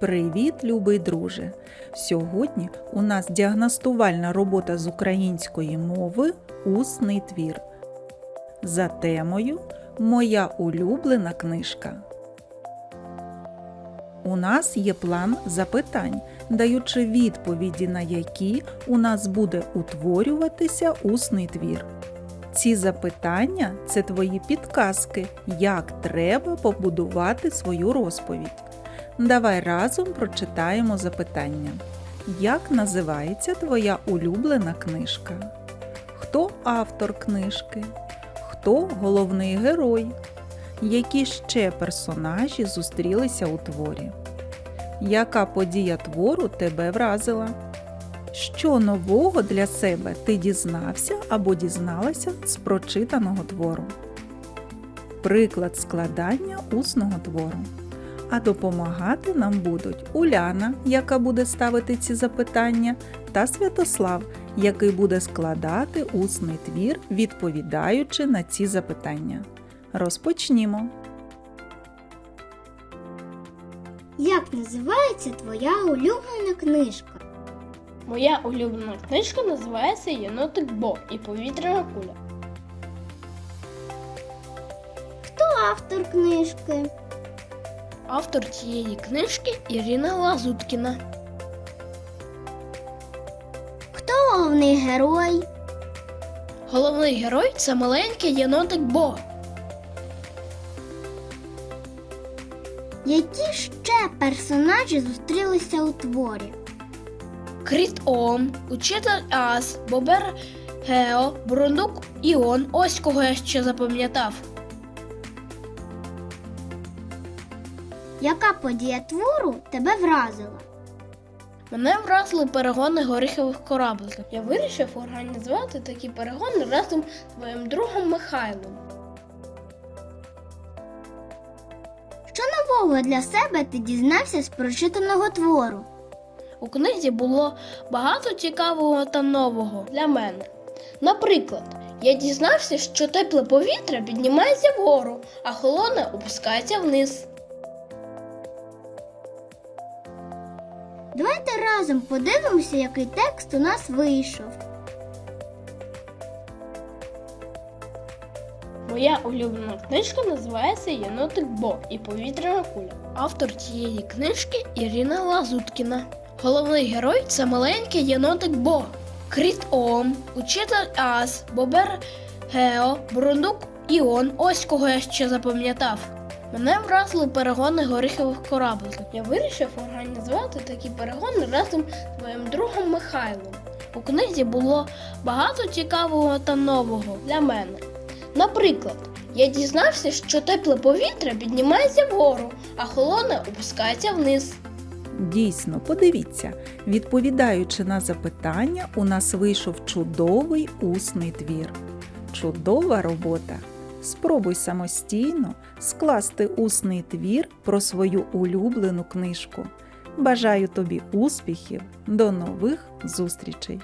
Привіт, любий друже! Сьогодні у нас діагностувальна робота з української мови Усний твір. За темою Моя улюблена книжка. У нас є план запитань, даючи відповіді на які у нас буде утворюватися усний твір. Ці запитання це твої підказки, як треба побудувати свою розповідь. Давай разом прочитаємо запитання. Як називається твоя улюблена книжка? Хто автор книжки? Хто головний герой? Які ще персонажі зустрілися у творі? Яка подія твору тебе вразила? Що нового для себе ти дізнався або дізналася з прочитаного твору? Приклад складання усного твору. А допомагати нам будуть Уляна, яка буде ставити ці запитання, та Святослав, який буде складати усний твір, відповідаючи на ці запитання. Розпочнімо. Як називається твоя улюблена книжка? Моя улюблена книжка називається Єнотик Бо і повітряна куля. Хто автор книжки? Автор цієї книжки Ірина Лазуткіна. Хто головний герой? Головний герой це маленький єнотик Бо. Які ще персонажі зустрілися у творі? Кріт Ом, Учитель Ас, Бобер Гео, Бурундук Іон. Ось кого я ще запам'ятав. Яка подія твору тебе вразила? Мене вразили перегони горіхових корабликів. Я вирішив організувати такі перегони разом з моїм другом Михайлом. Що нового для себе ти дізнався з прочитаного твору? У книзі було багато цікавого та нового для мене. Наприклад, я дізнався, що тепле повітря піднімається вгору, а холодне опускається вниз. Давайте разом подивимося, який текст у нас вийшов. Моя улюблена книжка називається Єнотик Бо і повітряна куля. Автор цієї книжки Ірина Лазуткіна. Головний герой це маленький єнотик Бо. Кріт Ом, Учитель Ас, Бобер Гео, Бурундук Іон. Ось кого я ще запам'ятав. Мене вразили перегони горіхових корабликів. Я вирішив організувати такі перегони разом з моїм другом Михайлом. У книзі було багато цікавого та нового для мене. Наприклад, я дізнався, що тепле повітря піднімається вгору, а холодне опускається вниз. Дійсно, подивіться, відповідаючи на запитання, у нас вийшов чудовий усний твір. Чудова робота! Спробуй самостійно скласти усний твір про свою улюблену книжку. Бажаю тобі успіхів! До нових зустрічей!